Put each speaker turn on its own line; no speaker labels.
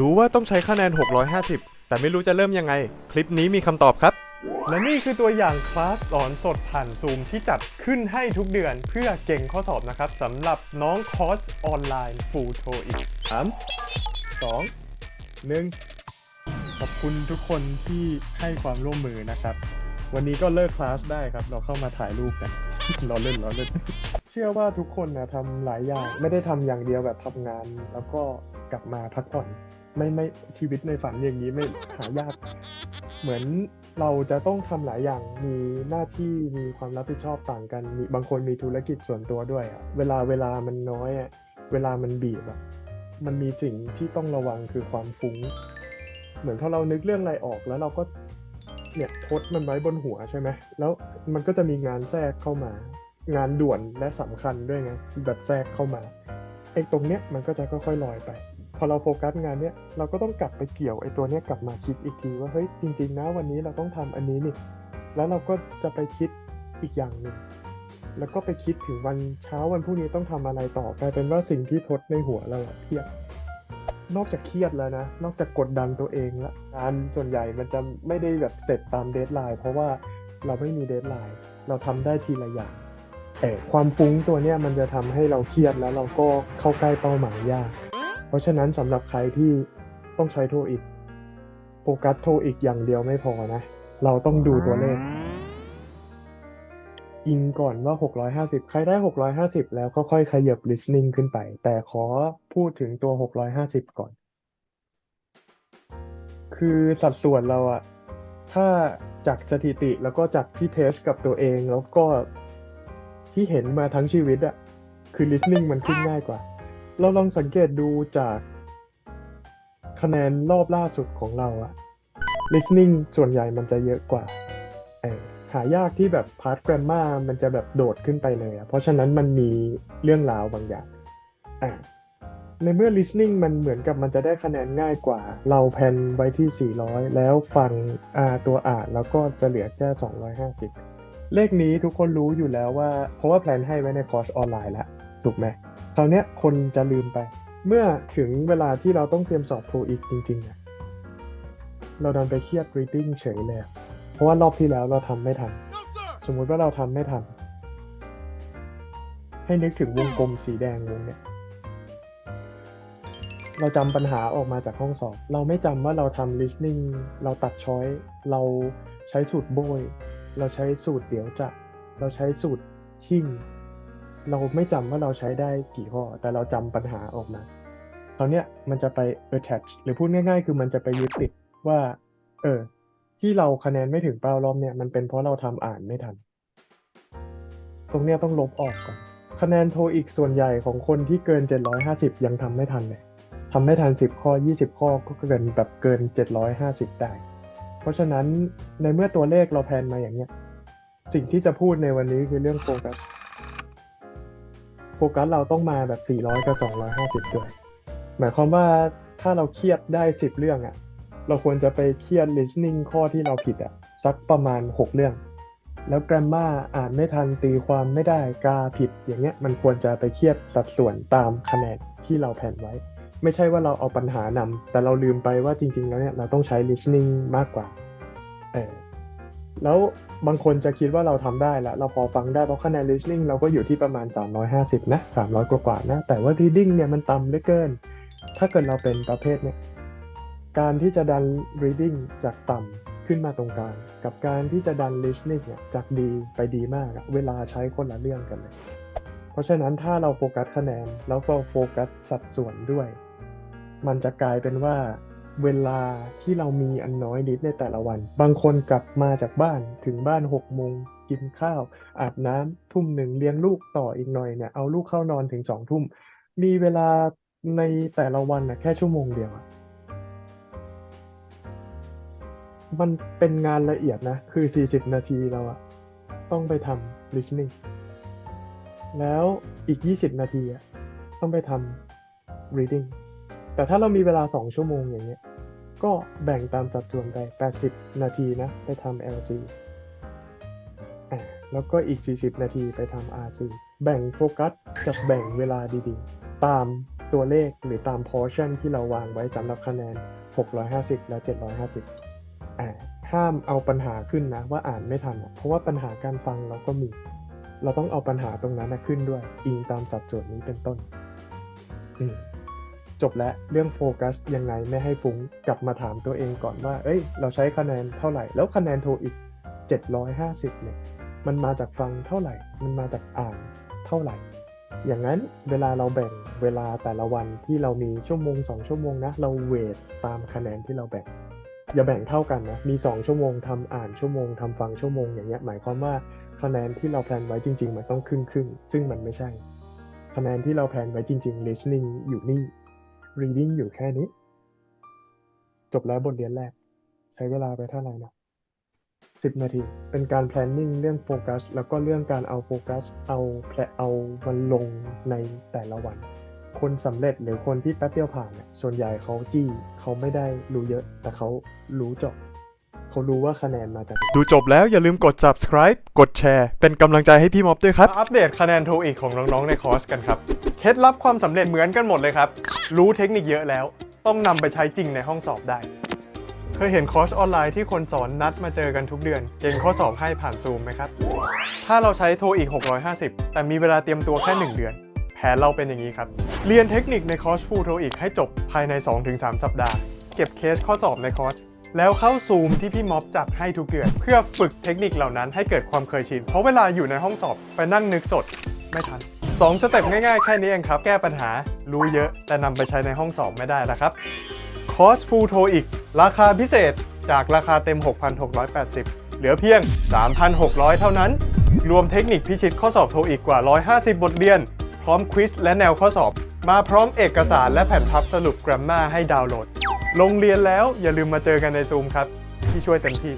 รู้ว่าต้องใช้คะแนน 650 แต่ไม่รู้จะเริ่มยังไง คลิปนี้มีคำตอบครับ และนี่คือตัวอย่างคลาสสอนสดผ่านซูมที่จัดขึ้นให้ทุกเดือนเพื่อเก่งข้อสอบนะครับสำหรับน้องคอร์สออนไลน์ Full t o อีกสามสองหนึ่งขอบคุณทุกคนที่ให้ความร่วมมือนะครับ วันนี้ก็เลิกคลาสได้ครับ เราเข้ามาถ่ายรูปกัน เราเล่นเราเล่น เชื่อว่าทุกคนนะทำหลายอย่างไม่ได้ทำอย่างเดียวแบบทำงาน แล้วก็กลับมาพักผ่อน ไม่ไม่ชีวิตในฝันอย่างนี้ไม่หายาก เหมือนเราจะต้องทำหลายอย่างมีหน้าที่มีความรับผิดชอบต่างกันมีบางคนมีธุรกิจส่วนตัวด้วยอะเวลาเวลามันน้อยอะเวลามันบีบอะมันมีสิ่งที่ต้องระวังคือความฟุ้ง เหมือนพอเรานึกเรื่องอะไรออกแล้วเราก็เนี่ยทดมันไว้บนหัวใช่ไหมแล้วมันก็จะมีงานแทรกเข้ามา งานด่วนและสำคัญด้วยไงแบบแทรกเข้ามาไอ้ตรงเนี้ยมันก็จะค่อยๆลอยไป พอเราโฟกัสงานเนี้ยเราก็ต้องกลับไปเกี่ยวไอ้ตัวเนี้ยกลับมาคิดอีกทีว่าเฮ้ยจริง ๆ นะวันนี้เราต้องทำอันนี้นี่แล้วเราก็จะไปคิดอีกอย่างหนึ่งแล้วก็ไปคิดถึงวันเช้าวันพรุ่งนี้ต้องทำอะไรต่อกลายเป็นว่าสิ่งที่ทดในหัวเราอะเพียบนอกจากเครียดแล้วนะ นอกจากกดดันตัวเองละงานส่วนใหญ่มันจะไม่ได้แบบเสร็จตามเดทไลน์เพราะว่าเราไม่มีเดทไลน์เราทำได้ทีละอย่างแต่ความฟุ้งตัวเนี้ยมันจะทำให้เราเครียดแล้วเราก็เข้าใกล้เป้าหมายยาก ราะฉะนั้นสำหรับใครที่ต้องใช้โทอีกโฟกัสโทอีกอย่างเดียวไม่พอนะ เราต้องดูตัวเลข อิงก่อนว่า 650 ใครได้ 650 แล้วก็ค่อยขยับ listening ขึ้นไป แต่ขอพูดถึงตัว 650 ก่อน คือสัดส่วนเราอะถ้าจากสถิติแล้วก็จากที่เทสกับตัวเองแล้วก็ที่เห็นมาทั้งชีวิตอะคือ listening มันขึ้นง่ายกว่า เราลองสังเกตดูจากคะแนนรอบล่าสุดของเราอะ listening ส่วนใหญ่มันจะเยอะกว่าหายากที่แบบพาร์ทแกรมมามันจะแบบโดดขึ้นไปเลยอะเพราะฉะนั้นมันมีเรื่องราวบางอย่างอะในเมื่อ listening มันเหมือนกับมันจะได้คะแนนง่ายกว่า เราแพนไว้ที่ 400 แล้วฟังอ่าตัวอ่านแล้วก็จะเหลือแค่ 250 เลขนี้ทุกคนรู้อยู่แล้วว่า เพราะว่าแพลนให้ไว้ในคอร์สออนไลน์แล้วถูกไหม คราวนี้คนจะลืมไป เมื่อถึงเวลาที่เราต้องเตรียมสอบโทอีกจริงๆอะเราดันไปเครียด reading เฉยเลยเพราะว่ารอบที่แล้วเราทำไม่ทัน สมมุติว่าเราทำไม่ทัน ให้นึกถึงวงกลมสีแดงวงเนี้ยเราจำปัญหาออกมาจากห้องสอบ เราไม่จำว่าเราทำ listening เราตัดช้อย เราใช้สูตรโบย เราใช้สูตรเดี๋ยวจะ เราใช้สูตรชิ่ง เราไม่จำว่าเราใช้ได้กี่ข้อ แต่เราจำปัญหาออกมาคราวเนี้ยมันจะไป attach หรือพูดง่าย ๆ คือมันจะไปยึดติดว่า เออ ที่เราคะแนนไม่ถึงเป้ารอบเนี่ยมันเป็นเพราะเราทำอ่านไม่ทัน ตรงเนี้ยต้องลบออกก่อน คะแนนโทอีกส่วนใหญ่ของคนที่เกิน 750 ยังทำไม่ทันเลยทำไม่ทัน 10 ข้อ 20 ข้อก็เกินแบบเกิน 750 ได้ เพราะฉะนั้นในเมื่อตัวเลขเราแพนมาอย่างเนี้ย สิ่งที่จะพูดในวันนี้คือเรื่องโฟกัส กัสเราต้องมาแบบ 400 กับ 250 ด้วย หมายความว่าถ้าเราเครียดได้ 10 เรื่องอะเราควรจะไปเครียด listening ข้อที่เราผิดอะสักประมาณ 6 เรื่อง แล้ว grammar อ่านไม่ทันตีความไม่ได้กาผิดอย่างเงี้ยมันควรจะไปเครียดสัดส่วนตามคะแนนที่เราแผนไว้ ไม่ใช่ว่าเราเอาปัญหานำแต่เราลืมไปว่าจริง ๆ แล้วเนี่ยเราต้องใช้ listening มากกว่าเออ แล้วบางคนจะคิดว่าเราทำได้ล้วเราพอฟังได้เพราะคะแนน listening เราก็อยู่ที่ประมาณ 350 นะ 300 กว่าๆนะ แต่ว่า reading เนี่ยมันต่ำเหลือเกิน ถ้าเกิดเราเป็นประเภทเนี่ยการที่จะดัน reading จากต่ำขึ้นมาตรงกลาง กับการที่จะดัน listening เนี่ยจากดีไปดีมาก เวลาใช้คนละเรื่องกันเลย เพราะฉะนั้นถ้าเราโฟกัสคะแนนแล้วก็โฟกัสสัดส่วนด้วย มันจะกลายเป็นว่า เวลาที่เรามีอันน้อยนิดในแต่ละวัน บางคนกลับมาจากบ้านถึงบ้าน6กโมงกินข้าว อาบน้ำทุ่มหนึ่งเลี้ยงลูกต่ออีกหน่อยเนี่ยเอาลูกเข้านอนถึงสองทุ่ม มีเวลาในแต่ละวันนะแค่ชั่วโมงเดียวอะมันเป็นงานละเอียดนะ คือ 40 นาทีเราอะต้องไปทำ listening แล้วอีก 20 นาทีอะต้องไปทำ reading แต่ถ้าเรามีเวลา 2 ชั่วโมงอย่างเงี้ย ก็แบ่งตามสัดส่วนไป 80 นาทีนะ ไปทำ LC อะแล้วก็อีก 40 นาทีไปทำ RC แบ่งโฟกัสกับแบ่งเวลาดีๆ ตามตัวเลขหรือตาม portion ที่เราวางไว้สำหรับคะแนน 650 และ 750อ่าห้ามเอาปัญหาขึ้นนะ ว่าอ่านไม่ทัน เพราะว่าปัญหาการฟังเราก็มี เราต้องเอาปัญหาตรงนั้นขึ้นด้วย อิงตามสัดส่วนนี้เป็นต้น อืม จบแล้วเรื่องโฟกัสยังไงไม่ให้ฟุ้งกลับมาถามตัวเองก่อนว่า เอ้ย เราใช้คะแนนเท่าไหร่ แล้วคะแนนโทอีก 750เนี่ยมันมาจากฟังเท่าไหร่ มันมาจากอ่านเท่าไหร่ อย่างนั้นเวลาเราแบ่งเวลาแต่ละวันที่เรามีชั่วโมง 2 ชั่วโมงนะ เราเวทตามคะแนนที่เราแบ่ง อย่าแบ่งเท่ากันนะ มี 2 ชั่วโมงทำอ่านชั่วโมงทำฟังชั่วโมงอย่างเงี้ยหมายความว่าคะแนนที่เราแพลนไว้จริง ๆ มันต้องครึ่งครึ่งซึ่งมันไม่ใช่ คะแนนที่เราแพลนไว้จริง ๆ listening อยู่นี่ reading อยู่แค่นี้ จบแล้วบทเรียนแรก ใช้เวลาไปเท่าไหร่นะสิบนาที เป็นการ planning เรื่องโฟกัสแล้วก็เรื่องการเอาโฟกัสเอาแพลเอามันลงในแต่ละวัน คนสำเร็จหรือคนที่แป๊บเดียวผ่านเนี่ยส่วนใหญ่เขาจี้เขาไม่ได้รู้เยอะ แต่เขารู้เจาะเขารู้ว่าคะแนนมาจากไหน
ดูจบแล้วอย่าลืมกด subscribe กดแชร์ เป็นกำลังใจให้พี่ม็อบด้วยครับ อัปเดตคะแนนโทอีกของน้องๆในคอร์สกันครับ เคล็ดลับความสำเร็จเหมือนกันหมดเลยครับ รู้เทคนิคเยอะแล้ว ต้องนำไปใช้จริงในห้องสอบได้ เคยเห็นคอร์สออนไลน์ที่คนสอนนัดมาเจอกันทุกเดือน เก่งข้อสอบให้ผ่านซูมไหมครับ ถ้าเราใช้โทอีก 650 แต่มีเวลาเตรียมตัวแค่ 1 เดือน แผนเราเป็นอย่างนี้ครับ เรียนเทคนิคในคอร์สฟูโทอีกให้จบภายใน 2-3 สัปดาห์ เก็บเคสข้อสอบในคอร์สแล้วเข้าซูมที่พี่ม็อบจัดให้ทุกเดือน เพื่อฝึกเทคนิคเหล่านั้นให้เกิดความเคยชิน เพราะเวลาอยู่ในห้องสอบไปนั่งนึกสดไม่ทัน 2สเต็ปง่ายๆ แค่นี้เองครับ แก้ปัญหารู้เยอะ แต่นำไปใช้ในห้องสอบไม่ได้แล้วครับคอร์สฟูลโทอีกราคาพิเศษจากราคาเต็ม 6,680 เหลือเพียง 3,600 เท่านั้น รวมเทคนิคพิชิตข้อสอบโทอีกกว่า 150 บทเรียน พร้อมควิสและแนวข้อสอบ มาพร้อมเอกสารและแผ่นพับสรุป grammar ให้ดาวน์โหลด ลงเรียนแล้วอย่าลืมมาเจอกันในซูมครับ ที่ช่วยเต็มที่